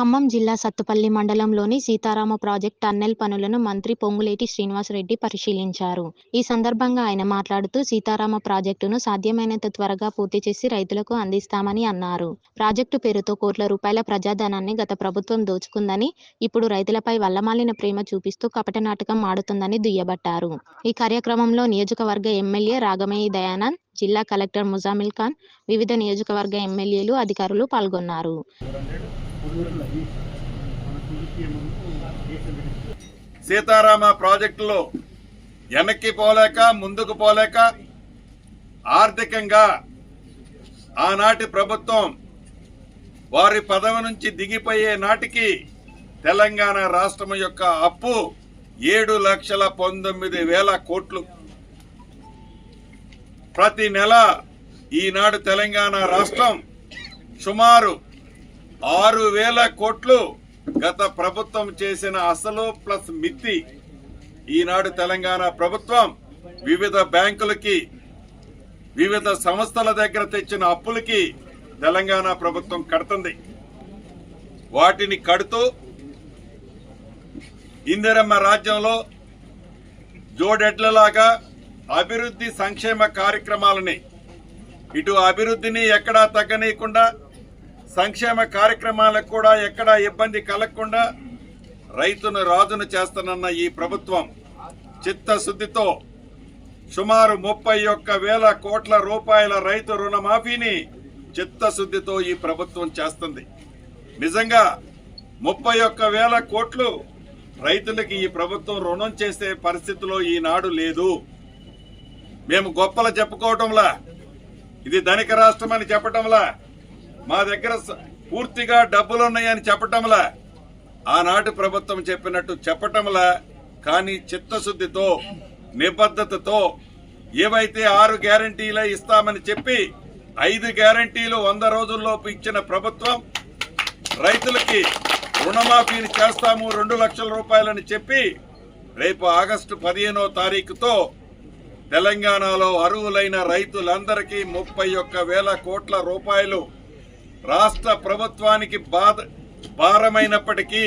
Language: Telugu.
ఖమ్మం జిల్లా సత్తుపల్లి మండలంలోని సీతారామ ప్రాజెక్ట్ టన్నెల్ పనులను మంత్రి పొంగులేటి శ్రీనివాసరెడ్డి పరిశీలించారు. ఈ సందర్భంగా ఆయన మాట్లాడుతూ సీతారామ ప్రాజెక్టును సాధ్యమైనంత త్వరగా పూర్తి చేసి రైతులకు అందిస్తామని అన్నారు. ప్రాజెక్టు పేరుతో కోట్ల రూపాయల ప్రజాధనాన్ని గత ప్రభుత్వం దోచుకుందని ఇప్పుడు రైతులపై వల్లమాలిన ప్రేమ చూపిస్తూ కపట నాటకం ఆడుతుందని దుయ్యబట్టారు. ఈ కార్యక్రమంలో నియోజకవర్గ ఎమ్మెల్యే రాగమయ్య దయానంద్ జిల్లా కలెక్టర్ ముజామిల్ ఖాన్ వివిధ నియోజకవర్గ ఎమ్మెల్యేలు అధికారులు పాల్గొన్నారు. సీతారామ ప్రాజెక్టులో వెనక్కి పోలేక ముందుకు పోలేక ఆర్థికంగా ఆనాటి ప్రభుత్వం వారి పదవి నుంచి దిగిపోయే నాటికి తెలంగాణ రాష్ట్రం యొక్క అప్పు ఏడు లక్షల పంతొమ్మిది వేల కోట్లు. ప్రతి నెల ఈనాడు తెలంగాణ రాష్ట్రం సుమారు ఆరు వేల కోట్లు గత ప్రభుత్వం చేసిన అసలు ప్లస్ మిత్తి. ఈనాడు తెలంగాణ ప్రభుత్వం వివిధ బ్యాంకులకి వివిధ సంస్థల దగ్గర తెచ్చిన అప్పులకి తెలంగాణ ప్రభుత్వం కడుతుంది. వాటిని కడుతూ ఇందిరమ్మ రాజ్యంలో జోడెడ్లలాగా అభివృద్ధి సంక్షేమ కార్యక్రమాలని ఇటు అభివృద్ధిని ఎక్కడా తగ్గనీయకుండా సంక్షేమ కార్యక్రమాలకు కూడా ఎక్కడా ఇబ్బంది కలగకుండా రైతును రాజును చేస్తానన్న ఈ ప్రభుత్వం చిత్తశుద్ధితో సుమారు ముప్పై ఒక్క వేల కోట్ల రూపాయల రైతు రుణమాఫీని చిత్తశుద్ధితో ఈ ప్రభుత్వం చేస్తుంది. నిజంగా ముప్పై ఒక్క వేల కోట్లు రైతులకి ఈ ప్రభుత్వం రుణం చేసే పరిస్థితిలో ఈనాడు లేదు. మేము గొప్పలు చెప్పుకోవటంలా ఇది ధనిక రాష్ట్రం అని చెప్పటంలా మా దగ్గర పూర్తిగా పూర్తిగా డబ్బులున్నాయని చెప్పటంలా. ఆనాటి ప్రభుత్వం చెప్పినట్టు చెప్పటంలా కానీ చిత్తశుద్ధితో నిబద్ధతతో ఏవైతే ఆరు గ్యారంటీలే ఇస్తామని చెప్పి ఐదు గ్యారంటీలు వంద రోజుల్లోపు ఇచ్చిన ప్రభుత్వం రైతులకి రుణమాఫీని చేస్తాము రెండు లక్షల రూపాయలని చెప్పి రేపు ఆగస్టు పదిహేనో తారీఖుతో తెలంగాణలో అర్హులైన రైతులందరికీ ముప్పై ఒక్క వేల కోట్ల రూపాయలు రాష్ట్ర ప్రభుత్వానికి బాధ భారమైనప్పటికీ